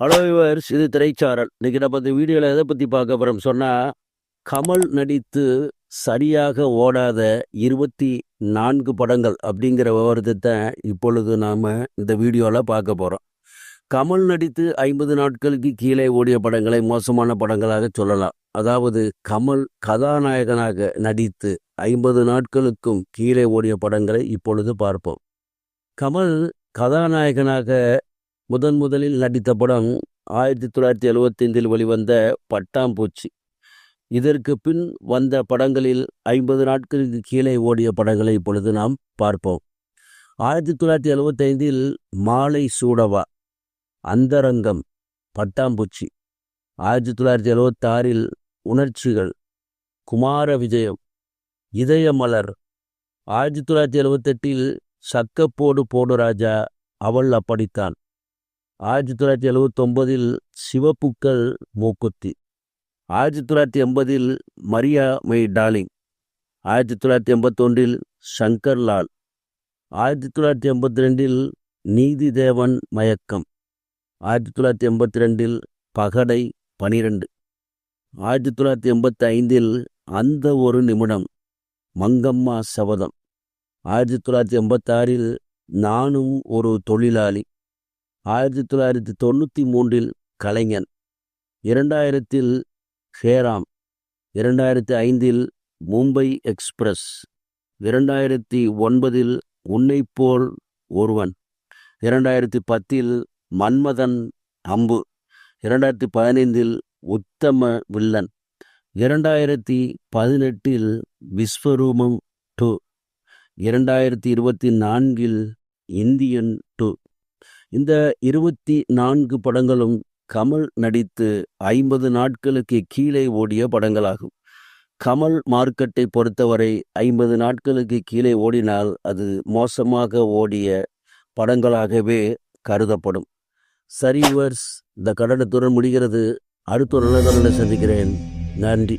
Hello yours இது திரைச்சாரல். இன்னைக்கு நம்ம இந்த வீடியோவில் எதை பற்றி பார்க்க போகிறோம் சொன்னால் கமல் நடித்து சரியாக ஓடாத இருபத்தி நான்கு படங்கள் அப்படிங்கிற விவரத்தை இப்பொழுது நாம் இந்த வீடியோவில் பார்க்க போகிறோம் கமல் நடித்து ஐம்பது நாட்களுக்கு கீழே ஓடிய படங்களை மோசமான படங்களாக சொல்லலாம். அதாவது கமல் கதாநாயகனாக நடித்து ஐம்பது நாட்களுக்கும் கீழே ஓடிய படங்களை இப்பொழுது பார்ப்போம். கமல் கதாநாயகனாக முதன் முதலில் நடித்த படம் ஆயிரத்தி தொள்ளாயிரத்தி எழுவத்தைந்தில் வெளிவந்த பட்டாம்பூச்சி இதற்கு பின் வந்த படங்களில் ஐம்பது நாட்களுக்கு கீழே ஓடிய படங்களை இப்பொழுது நாம் பார்ப்போம். ஆயிரத்தி தொள்ளாயிரத்தி எழுவத்தைந்தில் மாலை சூடவா அந்தரங்கம் பட்டாம்பூச்சி ஆயிரத்தி தொள்ளாயிரத்தி எழுவத்தாறில் உணர்ச்சிகள் குமார விஜயம் இதயமலர். ஆயிரத்தி தொள்ளாயிரத்தி எழுவத்தெட்டில் சக்கப்போடு போடு ராஜா அவள் அப்படித்தான். ஆயிரத்தி தொள்ளாயிரத்தி எழுவத்தொம்பதில் சிவப்புக்கள் மூக்குத்தி. ஆயிரத்தி தொள்ளாயிரத்தி எண்பதில் மரியா மை டாலிங் ஆயிரத்தி தொள்ளாயிரத்தி எண்பத்தொன்றில் சங்கர் லால் ஆயிரத்தி தொள்ளாயிரத்தி எண்பத்தி ரெண்டில் நீதி தேவன் மயக்கம். ஆயிரத்தி தொள்ளாயிரத்தி எண்பத்தி ரெண்டில் பகடை பனிரெண்டு. ஆயிரத்தி தொள்ளாயிரத்தி எண்பத்தி ஐந்தில் அந்த ஒரு நிமிடம் மங்கம்மா சபதம். ஆயிரத்தி தொள்ளாயிரத்தி எண்பத்தாறில் நானும் ஒரு தொழிலாளி. ஆயிரத்தி தொள்ளாயிரத்தி தொண்ணூற்றி மூன்றில் கலைஞன் இரண்டாயிரத்தில் ஹேராம் இரண்டாயிரத்தி ஐந்தில் மும்பை எக்ஸ்பிரஸ் இரண்டாயிரத்தி ஒன்பதில் உன்னைப் போல் ஒருவன் இரண்டாயிரத்தி பத்தில் மன்மதன் அம்பு இரண்டாயிரத்தி பதினைந்தில் உத்தம வில்லன் இரண்டாயிரத்தி பதினெட்டில் விஸ்வரூபம் டூ இரண்டாயிரத்தி இருபத்தி நான்கில் இந்தியன் டூ. இந்த இருபத்தி நான்கு படங்களும் கமல் நடித்து ஐம்பது நாட்களுக்கு கீழே ஓடிய படங்களாகும். கமல் மார்க்கெட்டை பொறுத்தவரை ஐம்பது நாட்களுக்கு கீழே ஓடினால் அது மோசமாக ஓடிய படங்களாகவே கருதப்படும். சரிவர்ஸ் இந்த கடனத்துடன் முடிகிறது. அடுத்த ஒரு நல்ல சந்திக்கிறேன். நன்றி.